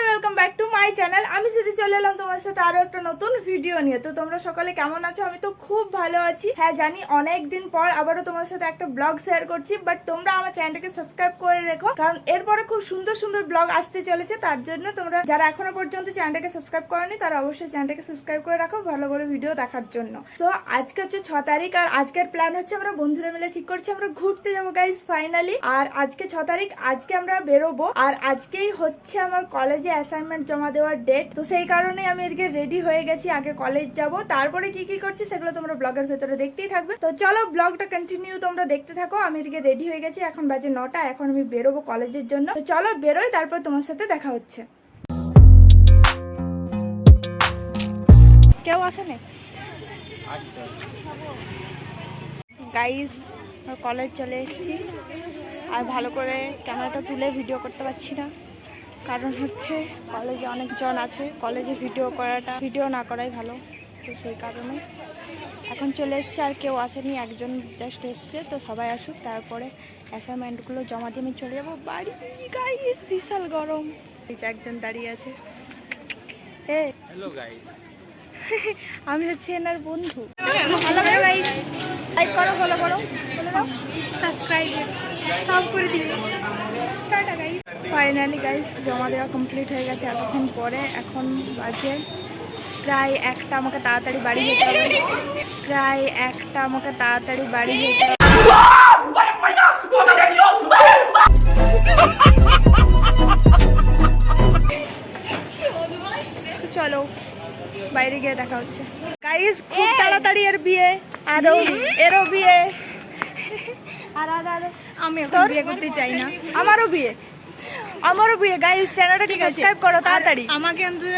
Hello curious welcome R welcome back to my channel, আমি যদি চলে এলাম তোমার সাথে আরও একটা নতুন ভিডিও নিয়ে। তো তোমরা সকালে কেমন আছো? আমি তো খুব ভালো আছি। হ্যাঁ জানি অনেক দিন পর আবারও তোমার সাথে একটা ব্লগ শেয়ার করছি বাট তোমরা আমার চ্যানেলটাকে সাবস্ক্রাইব করে রেখো, কারণ এরপরে খুব সুন্দর সুন্দর ব্লগ আসতে চলেছে, তার জন্য তোমরা যারা এখনও পর্যন্ত চ্যানেলটাকে সাবস্ক্রাইব করনি, তারা অবশ্যই চ্যানেলটাকে সাবস্ক্রাইব করে রাখো ভালো ভালো ভিডিও দেখার জন্য। তো আজকে হচ্ছে ছ তারিখ, আর আজকের প্ল্যান হচ্ছে আমরা বন্ধুরা মিলে ঠিক করছি, আমরা ঘুরতে যাব গাইজ ফাইনালি আর আজকে ছ তারিখ, আজকে আমরা বেরোবো। আর আজকেই হচ্ছে আমার কলেজে অ্যাসাইনমেন্ট জমা দেওয়ার ডেট তো সেই কারণে আমি এদিকে রেডি হয়ে গেছি, আগে কলেজ যাব। তারপরে কি কি করছি সেগুলো তোমরা ব্লগের ভেতরে দেখতেই থাকবে। তো চলো ব্লগটা কন্টিনিউ তোমরা দেখতে থাকো। আমি এদিকে রেডি হয়ে গেছি, এখন বাজে নটা, এখন আমি বেরোবো কলেজের জন্য। তো চলো বেরোই, তারপর তোমার সাথে দেখা হচ্ছে। কেউ আসেনি? গাইস কলেজ চলে এসেছি। আর ভালো করে ক্যামেরাটা তুলে ভিডিও করতে পারছি না। কারণ হচ্ছে কলেজে অনেকজন আছে কলেজে ভিডিও করাটা ভিডিও না করাই ভালো। তো সেই কারণে এখন চলে এসছে আর কেউ আসেনি একজন জাস্ট এসছে তো সবাই আসুক তারপরে অ্যাসাইনমেন্টগুলো জমা দিয়ে আমি চলে যাব। বাড়ি গাইস বিশাল গরম। এই যে একজন দাঁড়িয়ে আছে। এ হ্যালো গাইস আমি হচ্ছে এনার বন্ধু। করে গাইস লাইক করো ফলো করো সাবস্ক্রাইব সব করে দিবে। টাটা গাইস ফাইনালি গাইস জমা দেওয়া কমপ্লিট হয়ে গেছে এতক্ষণ পরে। এখন বাজে প্রায় একটা আমাকে তাড়াতাড়ি বাড়ি যেতে হবে। প্রায় একটা আমাকে তাড়াতাড়ি বাড়ি যেতে হবে। চলো বাইরে গিয়ে দেখা হচ্ছে। গাইস খুব তাড়াতাড়ি এর বিয়ে আরও এরও বিয়ে। আর আর আমি এখন? বিয়ে করতে চাই না। আমারও বিয়ে। আমারও বিয়ে। গাইস চ্যানেলটাকে সাবস্ক্রাইব করো তাড়াতাড়ি। আমাকে অন্তত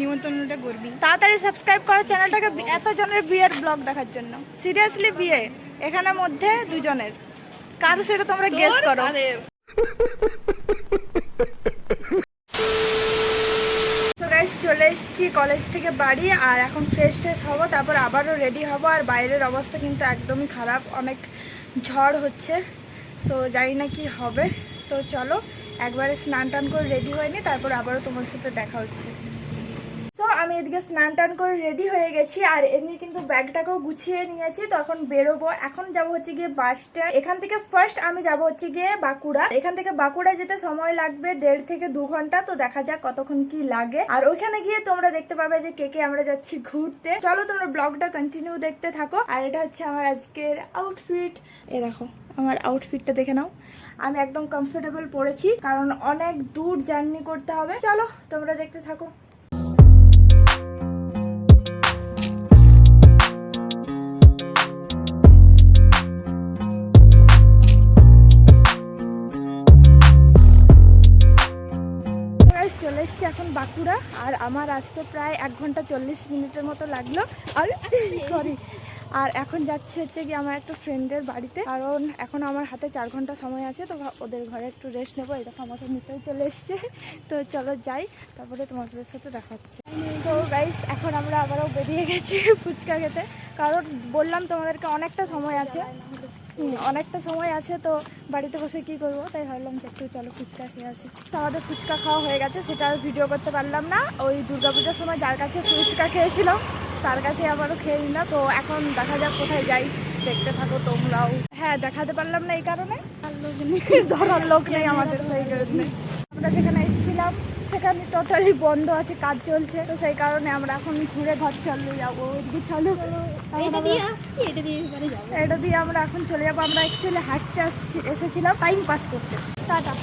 নিমন্ত্রণটা করবি। তাড়াতাড়ি সাবস্ক্রাইব করো চ্যানেলটাকে এত জনের বিয়ের ব্লগ দেখার জন্য। সিরিয়াসলি বিয়ে এখানের মধ্যে দুজনের। কার সেটা তোমরা গেস করো। চলে এসেছি কলেজ থেকে বাড়ি আর এখন ফ্রেশ ট্রেশ হব তারপর আবারও রেডি হব আর বাইরের অবস্থা কিন্তু একদমই খারাপ অনেক ঝড় হচ্ছে। তো জানি না কি হবে। তো চলো একবারে স্নান টান করে রেডি হয়নি তারপর আবারও তোমার সাথে দেখা হচ্ছে। তো আমি এদিকে স্নান টান করে রেডি হয়ে গেছি, আর এমনি কিন্তু ব্যাগটাকেও গুছিয়ে নিয়েছি, তো এখন বেরোবো। এখন যাব হচ্ছে গিয়ে বাস স্ট্যান্ড এখান থেকে ফার্স্ট আমি যাব হচ্ছে গিয়ে বাঁকুড়া। এখান থেকে বাঁকুড়া যেতে সময় লাগবে দেড় থেকে দু ঘণ্টা, তো দেখা যাক কতক্ষণ কি লাগে। আর ওইখানে গিয়ে তোমরা দেখতে পাবে যে কে কে আমরা যাচ্ছি ঘুরতে। চলো তোমরা ব্লগটা কন্টিনিউ দেখতে থাকো। আর এটা হচ্ছে আমার আজকের আউটফিট এ দেখো, আমার আউটফিটটা দেখে নাও। আমি একদম কমফোর্টেবল পরেছি কারণ অনেক দূর জার্নি করতে হবে। চলো, তোমরা দেখতে থাকো। বাঁকুড়া আর আমার আসতে প্রায় এক ঘণ্টা চল্লিশ মিনিটের মতো লাগল। আর সরি আর এখন যাচ্ছি হচ্ছে কি আমার একটা ফ্রেন্ডের বাড়িতে। কারণ এখন আমার হাতে চার ঘণ্টা সময় আছে, তো ওদের ঘরে একটু রেস্ট নেব। দেখো আমাকে নিতেও চলে এসছে। তো চলো যাই, তারপরে তোমাদের সাথে দেখা হচ্ছে। তো গাইস এখন আমরা আবারও বেরিয়ে গেছি ফুচকা খেতে। কারণ বললাম তোমাদেরকে অনেকটা সময় আছে। অনেকটা সময় আছে তো বাড়িতে বসে কি করব? তাই ভাবলাম যে একটু চলো ফুচকা খেয়ে আসি। তো আমাদের ফুচকা খাওয়া হয়ে গেছে সেটা আর ভিডিও করতে পারলাম না। ওই দুর্গাপূজার সময় যার কাছে ফুচকা খেয়েছিলাম তার কাছে আবারও খেয়ে নিলাম। তো এখন দেখা যাক কোথায় যাই। দেখতে থাকো তোমরাও। হ্যাঁ দেখাতে পারলাম না এই কারণে। আর লোক ধরার লোক নেই আমাদের সেই আমরা যেখানে এসেছিলাম সেখানে টোটালি বন্ধ আছে কাজ চলছে তো সেই কারণে আমরা এখন ঘুরে ঘর চলে যাবো ওইদিকে চলো এটা দিয়ে আসছি এটা দিয়ে এবারে যাবো এটা দিয়ে আমরা এখন চলে যাবো আমরা অ্যাকচুয়ালি হাঁটতে আসছি এসেছিলাম টাইম পাস করতে tata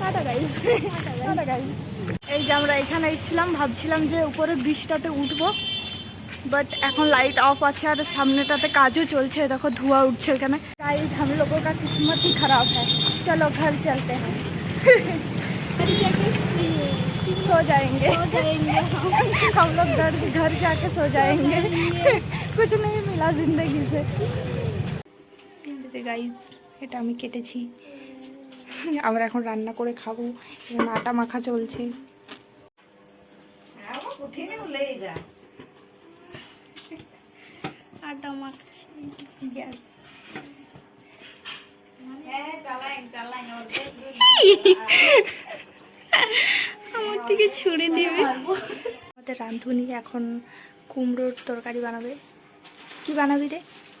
tata guys tata guys এই যে আমরা এখানে এসেছিলাম ভাবছিলাম যে উপরে ব্রিজটাতে উঠবো বাট এখন লাইট অফ আছে আর সামনেটাতে কাজও চলছে দেখো ধোঁয়া উঠছে এখানে गाइस हम लोगों का किस्मत ही खराब है चलो घर चलते हैं सो जाएंगे हम लोग घर घर जाके सो जाएंगे कुछ नहीं मिला जिंदगी से গাইজ এটা আমি কেটেছি আমরা এখন রান্না করে খাবো এখানে আটা মাখা চলছে আটা মাখছি গ্যাস ছুরি দিবে আমাদের রাঁধুনি এখন কুমড়োর তরকারি বানাবে। কি বানাবি রে?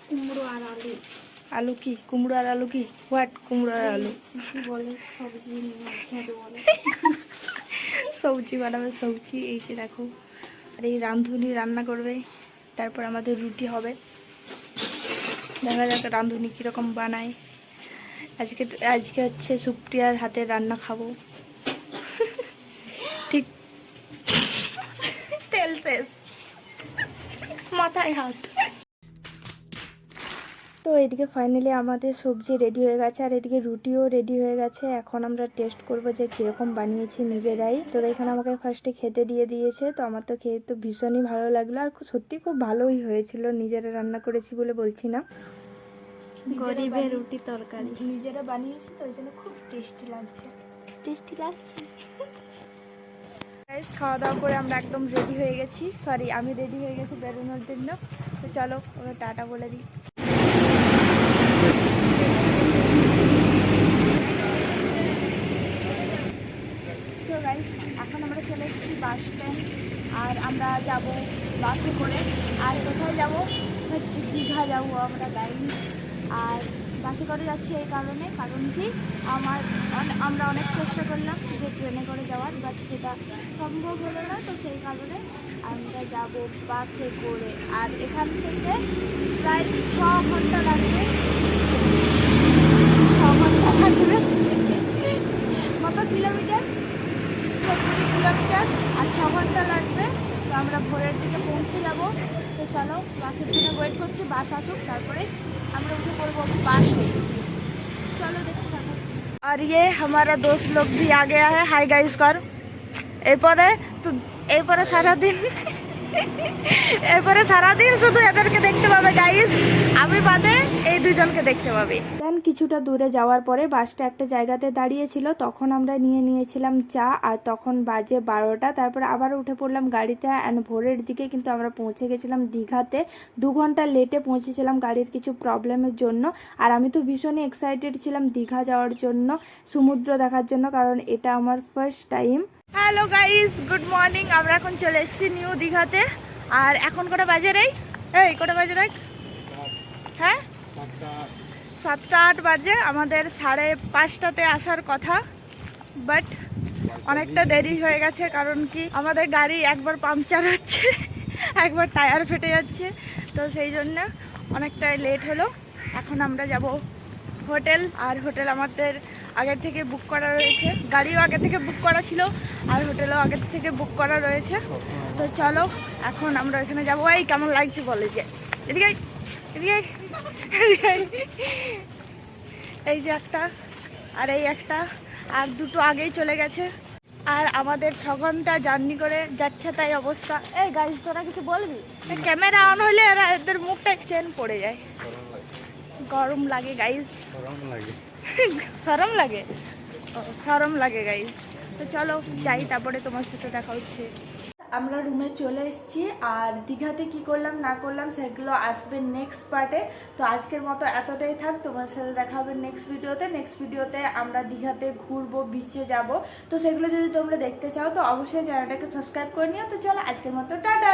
কুমড়ো আর আলু। আলু কি? কুমড়ো আর আলু কি? হোয়াট কুমড়ো আর আলু। বলে? সবজি সবজি বানাবে সবজি। এই যে দেখো। আর এই রাঁধুনি রান্না করবে। তারপর আমাদের রুটি হবে। দেখা যাক রাঁধুনি কীরকম বানায়। আজকে আজকে হচ্ছে সুপ্রিয়ার হাতে রান্না খাব ঠিক তেল শেষ মাথায় হাত। তো এদিকে ফাইনালি আমাদের সবজি রেডি হয়ে গেছে আর এদিকে রুটিও রেডি হয়ে গেছে। এখন আমরা টেস্ট করব যে কীরকম বানিয়েছি নিজেরাই। তো এখানে আমাকে ফার্স্টে খেতে দিয়ে দিয়েছে তো আমার তো খেয়ে তো ভীষণই ভালো লাগল। আর খুব- সত্যি খুব ভালোই হয়েছিল নিজেরা রান্না করেছি বলে বলছি না। গরিবের রুটি তরকারি। নিজেরা বানিয়েছি তো ওই জন্য খুব টেস্টি লাগছে। টেস্টি লাগছে। খাওয়া দাওয়া করে আমরা একদম রেডি হয়ে গেছি। সরি আমি রেডি হয়ে গেছি বেরোনোর জন্য। তো চলো, ওকে টাটা বলে দিই। এখন আমরা চলে এসেছি বাস আর আমরা যাব বাসে করে। আর কোথায় যাব? হচ্ছে দীঘা যাব আমরা গাইড আর বাসে করে যাচ্ছি এই কারণে, কারণ কি আমার আমরা অনেক চেষ্টা করলাম যে ট্রেনে করে যাওয়ার বাট সেটা সম্ভব হলো না, তো সেই কারণে আমরা যাব বাসে করে। আর এখান থেকে প্রায় ছ ঘণ্টা লাগবে। ছ ঘণ্টা লাগবে। কত কিলোমিটার? সত্তর কিলোমিটার। আর ছ ঘণ্টা লাগবে। তো আমরা ভোরের দিকে পৌঁছে যাব। চলো বাসের জন্য ওয়েট করছি বাস আসুক তারপরে আমরা উঠে পড়বো বাসে চলো দেখতে থাকো আর ये हमारा दोस्त लोग भी आ गया है हाय गाइस कर এরপরে তো এরপরে সারাদিন এরপরে সারাদিন শুধু এদেরকে দেখতে পাবে গাইস আমি বাদে এই দুজনকে দেখতে পাবে। দেন কিছুটা দূরে যাওয়ার পরে বাসটা একটা জায়গাতে দাঁড়িয়েছিল তখন আমরা নিয়ে নিয়েছিলাম চা আর তখন বাজে বারোটা তারপরে আবার উঠে পড়লাম গাড়িতে অ্যান্ড ভোরের দিকে কিন্তু আমরা পৌঁছে গেছিলাম দীঘাতে। দু ঘণ্টা লেটে পৌঁছেছিলাম গাড়ির কিছু প্রবলেমের জন্য আর আমি তো ভীষণই এক্সাইটেড ছিলাম দীঘা যাওয়ার জন্য সমুদ্র দেখার জন্য কারণ এটা আমার first time hello guys good morning আমরা এখন চলে এসেছি নিউ দীঘাতে। আর এখন কটা বাজে রে? এই কটা বাজে দেখ? হ্যাঁ? সাতটা আট বাজে, আমাদের সাড়ে পাঁচটাতে আসার কথা বাট অনেকটা দেরি হয়ে গেছে কারণ কি, আমাদের গাড়ি একবার পাংচার হচ্ছে, একবার টায়ার ফেটে যাচ্ছে, তো সেই জন্য অনেকটাই লেট হলো। এখন আমরা যাব হোটেল, আর হোটেল আমাদের আগের থেকে বুক করা রয়েছে। গাড়িও আগে থেকে বুক করা ছিল, আর হোটেলও আগের থেকে বুক করা রয়েছে। তো চলো, এখন আমরা এখানে যাব। এই কেমন লাগছে বলে যে, এদিকে এদিকে। এই যে একটা, আর এই একটা, আর দুটো আগেই চলে গেছে। আর আমাদের ছ ঘণ্টা জার্নি করে যাচ্ছে তাই অবস্থা। এই গাইজ তোরা কিছু বলবি? ক্যামেরা অন হলে এরা এদের মুখটা চেন পড়ে যায়। গরম লাগে গাইজ সরম লাগে। সরম লাগে গাইজ তো চলো যাই, তারপরে তোমার সাথে দেখা হচ্ছে। আমরা রুমে চলে এসেছি। আর দীঘাতে কি করলাম, না করলাম, সেগুলো আসবে নেক্সট পার্টে তো আজকের মতো এতটাই থাক। তোমার সাথে দেখা হবে নেক্সট ভিডিওতে নেক্সট ভিডিওতে আমরা দীঘাতে ঘুরবো বিচে যাব। তো সেগুলো যদি তোমরা দেখতে চাও, তো অবশ্যই চ্যানেলটাকে সাবস্ক্রাইব করে নিও। তো চলো আজকের মতো, টাটা!